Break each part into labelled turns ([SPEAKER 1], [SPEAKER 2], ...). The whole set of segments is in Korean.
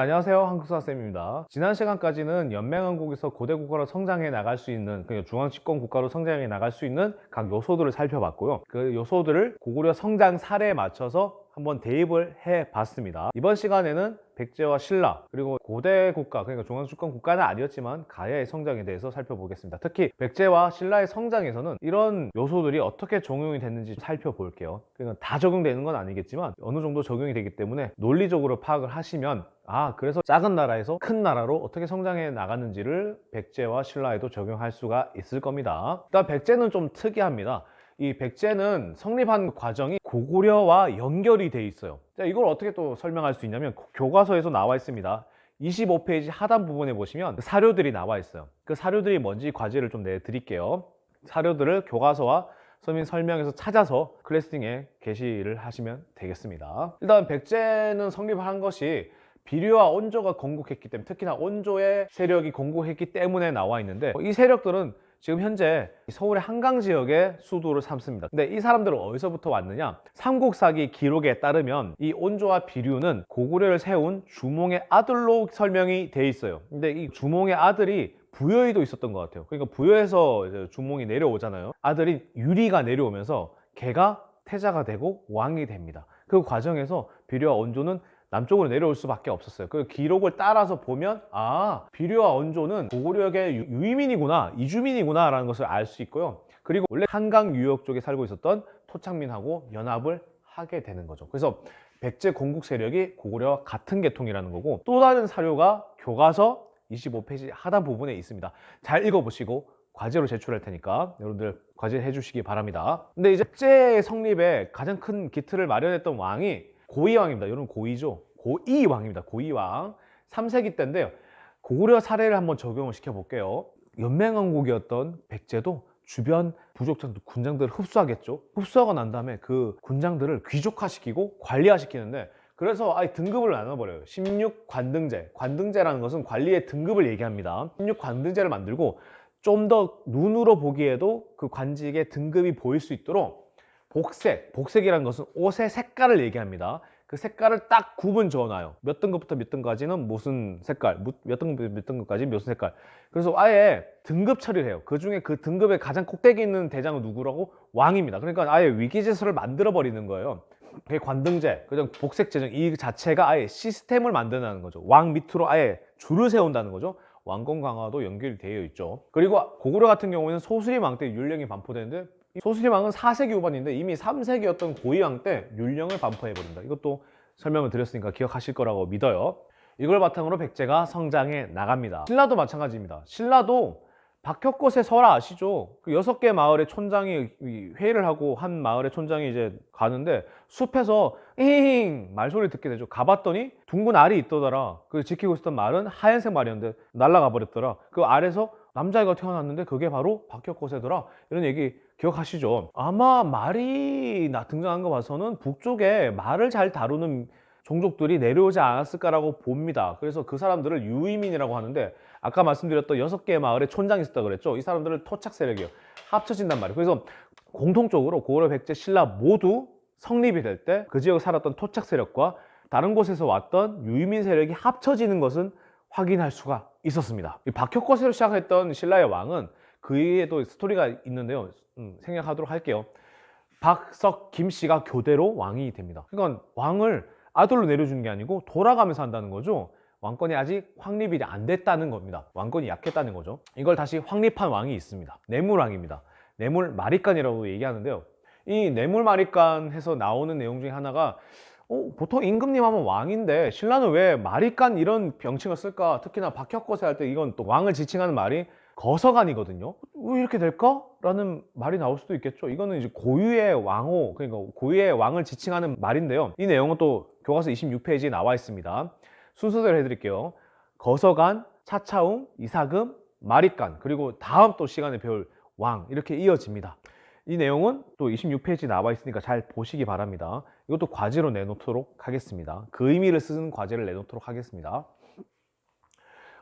[SPEAKER 1] 안녕하세요. 한국사쌤입니다. 지난 시간까지는 연맹왕국에서 고대 국가로 성장해 나갈 수 있는 그냥 중앙집권 국가로 성장해 나갈 수 있는 각 요소들을 살펴봤고요. 그 요소들을 고구려 성장 사례에 맞춰서 한번 대입을 해 봤습니다. 이번 시간에는 백제와 신라 그리고 고대 국가 그러니까 중앙집권 국가는 아니었지만 가야의 성장에 대해서 살펴보겠습니다. 특히 백제와 신라의 성장에서는 이런 요소들이 어떻게 적용이 됐는지 살펴볼게요. 그러니까 다 적용되는 건 아니겠지만 어느 정도 적용이 되기 때문에 논리적으로 파악을 하시면 아 그래서 작은 나라에서 큰 나라로 어떻게 성장해 나갔는지를 백제와 신라에도 적용할 수가 있을 겁니다. 일단 백제는 좀 특이합니다 이 백제는 성립한 과정이 고구려와 연결이 돼 있어요. 자, 이걸 어떻게 또 설명할 수 있냐면 교과서에서 나와 있습니다. 25페이지 하단 부분에 보시면 사료들이 나와 있어요. 그 사료들이 뭔지 과제를 좀 내드릴게요. 사료들을 교과서와 서민 설명에서 찾아서 클래스팅에 게시를 하시면 되겠습니다. 일단 백제는 성립을 한 것이 비류와 온조가 건국했기 때문에 특히나 온조의 세력이 건국했기 때문에 나와 있는데 이 세력들은 지금 현재 서울의 한강 지역의 수도를 삼습니다. 근데 이 사람들은 어디서부터 왔느냐? 삼국사기 기록에 따르면 이 온조와 비류는 고구려를 세운 주몽의 아들로 설명이 돼 있어요. 근데 이 주몽의 아들이 부여에도 있었던 것 같아요. 그러니까 부여에서 주몽이 내려오잖아요. 아들이 유리가 내려오면서 걔가 태자가 되고 왕이 됩니다. 그 과정에서 비류와 온조는 남쪽으로 내려올 수밖에 없었어요. 그 기록을 따라서 보면 아 비류와 원조는 고구려의 유- 유이민이구나 이주민이구나 라는 것을 알 수 있고요. 그리고 원래 한강 유역 쪽에 살고 있었던 토착민하고 연합을 하게 되는 거죠. 그래서 백제 건국 세력이 고구려와 같은 계통이라는 거고 또 다른 사료가 교과서 25페이지 하단 부분에 있습니다. 잘 읽어보시고 과제로 제출할 테니까 여러분들 과제 해주시기 바랍니다. 근데 이제 백제 성립에 가장 큰 기틀을 마련했던 왕이 고이왕입니다. 여러분 고이죠? 고이왕입니다. 고이왕. 3세기 때인데요. 고구려 사례를 한번 적용을 시켜볼게요. 연맹왕국이었던 백제도 주변 부족장들, 군장들을 흡수하겠죠. 흡수하고 난 다음에 그 군장들을 귀족화시키고 관리화시키는데 그래서 아예 등급을 나눠버려요. 16관등제. 관등제라는 것은 관리의 등급을 얘기합니다. 16관등제를 만들고 좀 더 눈으로 보기에도 그 관직의 등급이 보일 수 있도록 복색, 복색이라는 것은 옷의 색깔을 얘기합니다. 그 색깔을 딱 구분 지어놔요. 몇 등급부터 몇 등까지는 무슨 색깔, 무- 몇 등급 몇 등급까지 무슨 색깔. 그래서 아예 등급 처리를 해요. 그 중에 그 등급의 가장 꼭대기 있는 대장은 누구라고? 왕입니다. 그러니까 아예 위기제서를 만들어 버리는 거예요. 그게 관등제, 그냥 복색 제정 이 자체가 아예 시스템을 만드는 거죠. 왕 밑으로 아예 줄을 세운다는 거죠. 왕권 강화도 연결이 되어 있죠. 그리고 고구려 같은 경우에는 소수림왕 때 율령이 반포되는데 이 소수림왕은 4세기 후반인데 이미 3세기였던 고이왕 때 율령을 반포해 버립니다. 이것도 설명을 드렸으니까 기억하실 거라고 믿어요. 이걸 바탕으로 백제가 성장해 나갑니다. 신라도 마찬가지입니다. 신라도 박혁꽃의 설화 아시죠? 그 여섯 개 마을의 촌장이 이 회의를 하고 한 마을의 촌장이 이제 가는데 숲에서 잉 말소리 듣게 되죠. 가봤더니 둥근 알이 있더더라. 그 지키고 있었던 말은 하얀색 말이었는데 날아가 버렸더라. 그 알에서 남자애가 태어났는데 그게 바로 박혁꽃이더라. 이런 얘기 기억하시죠? 아마 말이 나 등장한 거 봐서는 북쪽에 말을 잘 다루는 종족들이 내려오지 않았을까라고 봅니다. 그래서 그 사람들을 유이민이라고 하는데 아까 말씀드렸던 여섯 개의 마을에 촌장이 있었다 그랬죠. 이 사람들은 토착 세력이에요. 합쳐진단 말이에요. 그래서 공통적으로 고구려, 백제, 신라 모두 성립이 될 때 그 지역에 살았던 토착 세력과 다른 곳에서 왔던 유이민 세력이 합쳐지는 것은 확인할 수가 있었습니다. 이 박혁거세로 시작했던 신라의 왕은 그에도 스토리가 있는데요. 음, 생략하도록 할게요. 박석 김 씨가 교대로 왕이 됩니다. 그러니까 왕을 아들로 내려주는 게 아니고 돌아가면서 한다는 거죠. 왕권이 아직 확립이 안 됐다는 겁니다. 왕권이 약했다는 거죠. 이걸 다시 확립한 왕이 있습니다. 뇌물왕입니다. 뇌물 마리간이라고 얘기하는데요. 이 뇌물 마리간에서 나오는 내용 중에 하나가 어, 보통 임금님 하면 왕인데 신라는 왜 마리간 이런 병칭을 쓸까? 특히나 박혁거세 할 때 이건 또 왕을 지칭하는 말이 거서간이거든요. 왜 이렇게 될까? 라는 말이 나올 수도 있겠죠. 이거는 이제 고유의 왕호, 그러니까 고유의 왕을 지칭하는 말인데요. 이 내용은 또 교과서 26페이지에 나와 있습니다. 순서대로 해드릴게요. 거서간, 차차웅, 이사금, 마리간, 그리고 다음 또 시간에 배울 왕 이렇게 이어집니다. 이 내용은 또 26페이지 나와 있으니까 잘 보시기 바랍니다. 이것도 과제로 내놓도록 하겠습니다. 그 의미를 쓰는 과제를 내놓도록 하겠습니다.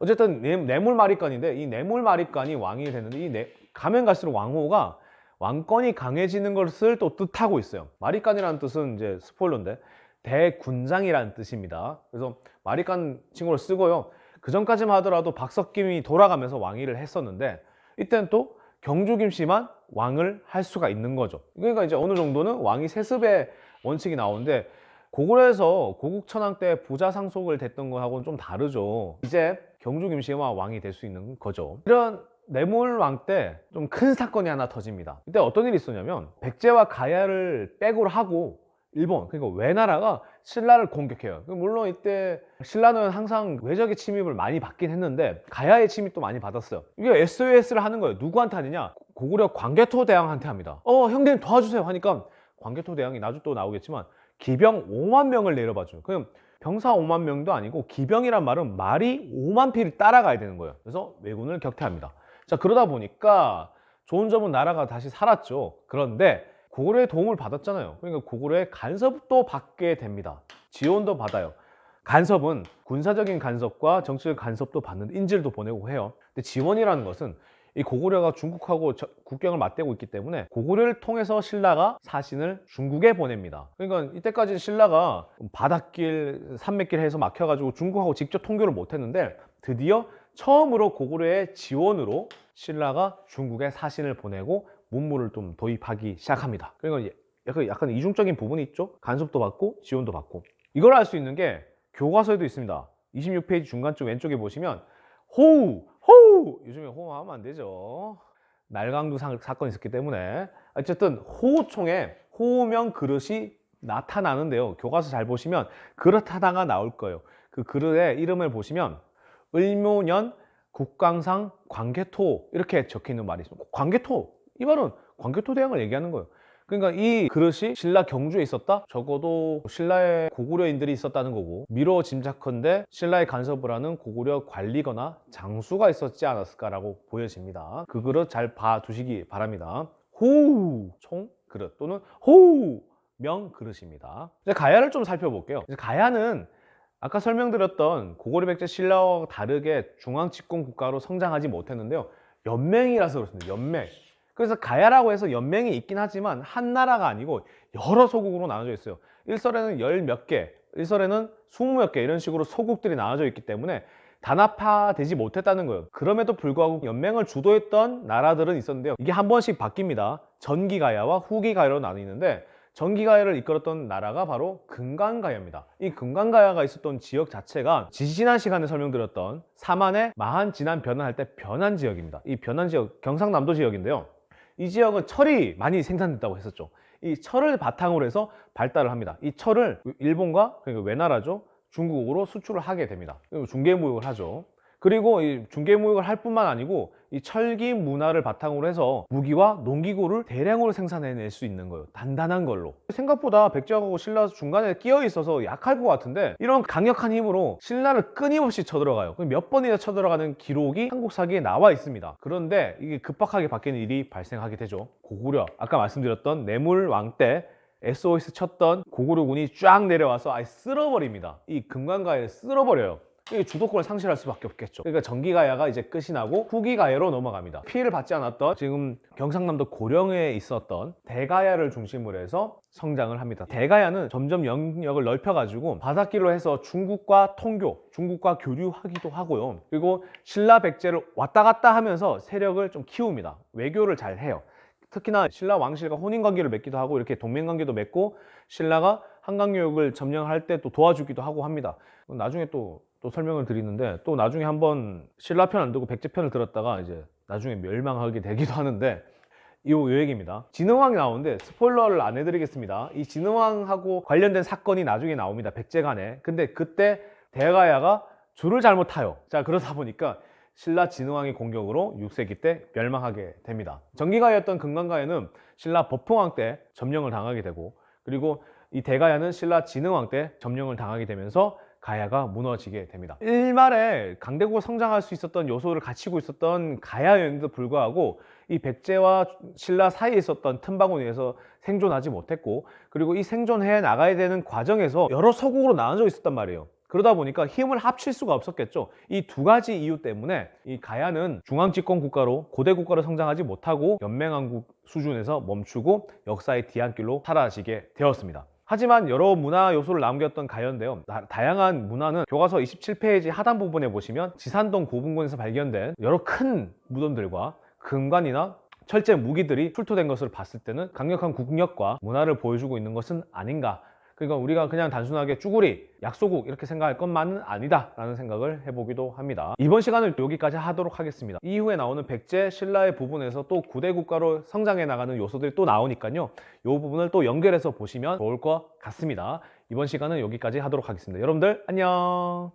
[SPEAKER 1] 어쨌든 뇌, 뇌물 마리간인데 이 뇌물 마리간이 왕이 됐는데 이 뇌, 가면 갈수록 왕호가 왕권이 강해지는 것을 또 뜻하고 있어요. 마리간이라는 뜻은 이제 스포일러인데 대군장이라는 뜻입니다. 그래서 깐 친구를 쓰고요. 그 전까지만 하더라도 박석김이 돌아가면서 왕위를 했었는데 이때는 또 경주 김씨만 왕을 할 수가 있는 거죠. 그러니까 이제 어느 정도는 왕이 세습의 원칙이 나오는데 고구려에서 고국천왕 때 부자 상속을 됐던 거하고는 좀 다르죠. 이제 경주 김씨만 왕이 될 수 있는 거죠. 이런 내물왕 때 좀 큰 사건이 하나 터집니다. 이때 어떤 일이 있었냐면 백제와 가야를 백으로 하고 일본 그러니까 외나라가 신라를 공격해요. 물론 이때 신라는 항상 외적의 침입을 많이 받긴 했는데 가야의 침입도 많이 받았어요. 이게 SOS를 하는 거예요. 누구한테 하느냐? 고구려 광개토 대왕한테 합니다. 어 형님 도와주세요 하니까 광개토 대왕이 나중 또 나오겠지만 기병 5만 명을 내려봐줘요. 그럼 병사 5만 명도 아니고 기병이란 말은 말이 5만 피를 따라가야 되는 거예요. 그래서 왜군을 격퇴합니다. 자 그러다 보니까 좋은 점은 나라가 다시 살았죠. 그런데 고구려의 도움을 받았잖아요. 그러니까 고구려의 간섭도 받게 됩니다. 지원도 받아요. 간섭은 군사적인 간섭과 정치적 간섭도 받는 인질도 보내고 해요. 근데 지원이라는 것은 이 고구려가 중국하고 저- 국경을 맞대고 있기 때문에 고구려를 통해서 신라가 사신을 중국에 보냅니다. 그러니까 이때까지 신라가 바닷길, 산맥길 해서 막혀가지고 중국하고 직접 통교를 못했는데 드디어 처음으로 고구려의 지원으로 신라가 중국에 사신을 보내고 문물을 좀 도입하기 시작합니다. 그러니까 약간, 약간 이중적인 부분이 있죠. 간섭도 받고 지원도 받고. 이걸 알 수 있는 게 교과서에도 있습니다. 26페이지 중간쪽 왼쪽에 보시면 호우, 호우! 요즘에 호우하면 안 되죠. 날강도 사- 사건이 있었기 때문에 어쨌든 호우총에 호우명 그릇이 나타나는데요. 교과서 잘 보시면 그릇 하나가 나올 거예요. 그 그릇의 이름을 보시면 을묘년 국강상 광개토 이렇게 적혀 있는 말이 있습니다. 광개토 이 말은 광개토 대왕을 얘기하는 거예요. 그러니까 이 그릇이 신라 경주에 있었다? 적어도 신라의 고구려인들이 있었다는 거고 미뤄 짐작컨대 신라의 간섭을 하는 고구려 관리거나 장수가 있었지 않았을까라고 보여집니다. 그 그릇 잘 봐두시기 바랍니다. 호우 총 그릇 또는 호우 명 그릇입니다. 이제 가야를 좀 살펴볼게요. 가야는 아까 설명드렸던 고구려 백제 신라와 다르게 중앙 집권 국가로 성장하지 못했는데요. 연맹이라서 그렇습니다. 연맹. 그래서 가야라고 해서 연맹이 있긴 하지만 한 나라가 아니고 여러 소국으로 나눠져 있어요. 일설에는 열 몇 개, 일설에는 스무 몇 개 이런 식으로 소국들이 나눠져 있기 때문에 단합화되지 못했다는 거예요. 그럼에도 불구하고 연맹을 주도했던 나라들은 있었는데요. 이게 한 번씩 바뀝니다. 전기 가야와 후기 가야로 나뉘는데 전기 가야를 이끌었던 나라가 바로 금강 가야입니다. 이 금강 가야가 있었던 지역 자체가 지지난 시간에 설명드렸던 사만의 마한 진안 변환할 때 변환 지역입니다. 이 변환 지역 경상남도 지역인데요. 이 지역은 철이 많이 생산됐다고 했었죠. 이 철을 바탕으로 해서 발달을 합니다. 이 철을 일본과 그러니까 외나라죠. 중국으로 수출을 하게 됩니다. 중개무역을 하죠. 그리고 이 중개무역을 할 뿐만 아니고 이 철기 문화를 바탕으로 해서 무기와 농기구를 대량으로 생산해낼 수 있는 거예요. 단단한 걸로. 생각보다 백제하고 신라 중간에 끼어 있어서 약할 것 같은데 이런 강력한 힘으로 신라를 끊임없이 쳐들어가요. 몇 번이나 쳐들어가는 기록이 한국 사기에 나와 있습니다. 그런데 이게 급박하게 바뀌는 일이 발생하게 되죠. 고구려, 아까 말씀드렸던 내물왕 때 SOS 쳤던 고구려군이 쫙 내려와서 아예 쓸어버립니다. 이 금강가에 쓸어버려요. 이 주도권을 상실할 수밖에 없겠죠. 그러니까 전기가야가 이제 끝이 나고 후기가야로 넘어갑니다. 피해를 받지 않았던 지금 경상남도 고령에 있었던 대가야를 중심으로 해서 성장을 합니다. 대가야는 점점 영역을 넓혀가지고 바닷길로 해서 중국과 통교, 중국과 교류하기도 하고요. 그리고 신라 백제를 왔다 갔다 하면서 세력을 좀 키웁니다. 외교를 잘 해요. 특히나 신라 왕실과 혼인 관계를 맺기도 하고 이렇게 동맹 관계도 맺고 신라가 한강유역을 점령할 때 또 도와주기도 하고 합니다. 나중에 또, 또 설명을 드리는데 또 나중에 한번 신라 편 안 듣고 백제 편을 들었다가 이제 나중에 멸망하게 되기도 하는데 이요 얘기입니다. 진흥왕이 나오는데 스포일러를 안 해드리겠습니다. 이 진흥왕하고 관련된 사건이 나중에 나옵니다. 백제간에. 근데 그때 대가야가 줄을 잘못 타요. 자 그러다 보니까 신라 진흥왕의 공격으로 6세기 때 멸망하게 됩니다. 전기가야였던 금강가야는 신라 법흥왕 때 점령을 당하게 되고 그리고 이 대가야는 신라 진흥왕 때 점령을 당하게 되면서 가야가 무너지게 됩니다. 일말에 강대국으로 성장할 수 있었던 요소를 갖추고 있었던 가야였는데도 불구하고 이 백제와 신라 사이에 있었던 틈바구니에서 생존하지 못했고 그리고 이 생존해 나가야 되는 과정에서 여러 서국으로 나눠져 있었단 말이에요. 그러다 보니까 힘을 합칠 수가 없었겠죠. 이 두 가지 이유 때문에 이 가야는 중앙 집권 국가로 고대 국가로 성장하지 못하고 연맹왕국 수준에서 멈추고 역사의 뒤안길로 사라지게 되었습니다. 하지만 여러 문화 요소를 남겼던 가요인데요. 다- 다양한 문화는 교과서 27페이지 하단 부분에 보시면 지산동 고분군에서 발견된 여러 큰 무덤들과 금관이나 철제 무기들이 출토된 것을 봤을 때는 강력한 국력과 문화를 보여주고 있는 것은 아닌가. 그러니까 우리가 그냥 단순하게 쭈구리, 약소국 이렇게 생각할 것만은 아니다라는 생각을 해보기도 합니다. 이번 시간을 여기까지 하도록 하겠습니다. 이후에 나오는 백제, 신라의 부분에서 또 구대 국가로 성장해 나가는 요소들이 또 나오니까요. 이 부분을 또 연결해서 보시면 좋을 것 같습니다. 이번 시간은 여기까지 하도록 하겠습니다. 여러분들 안녕.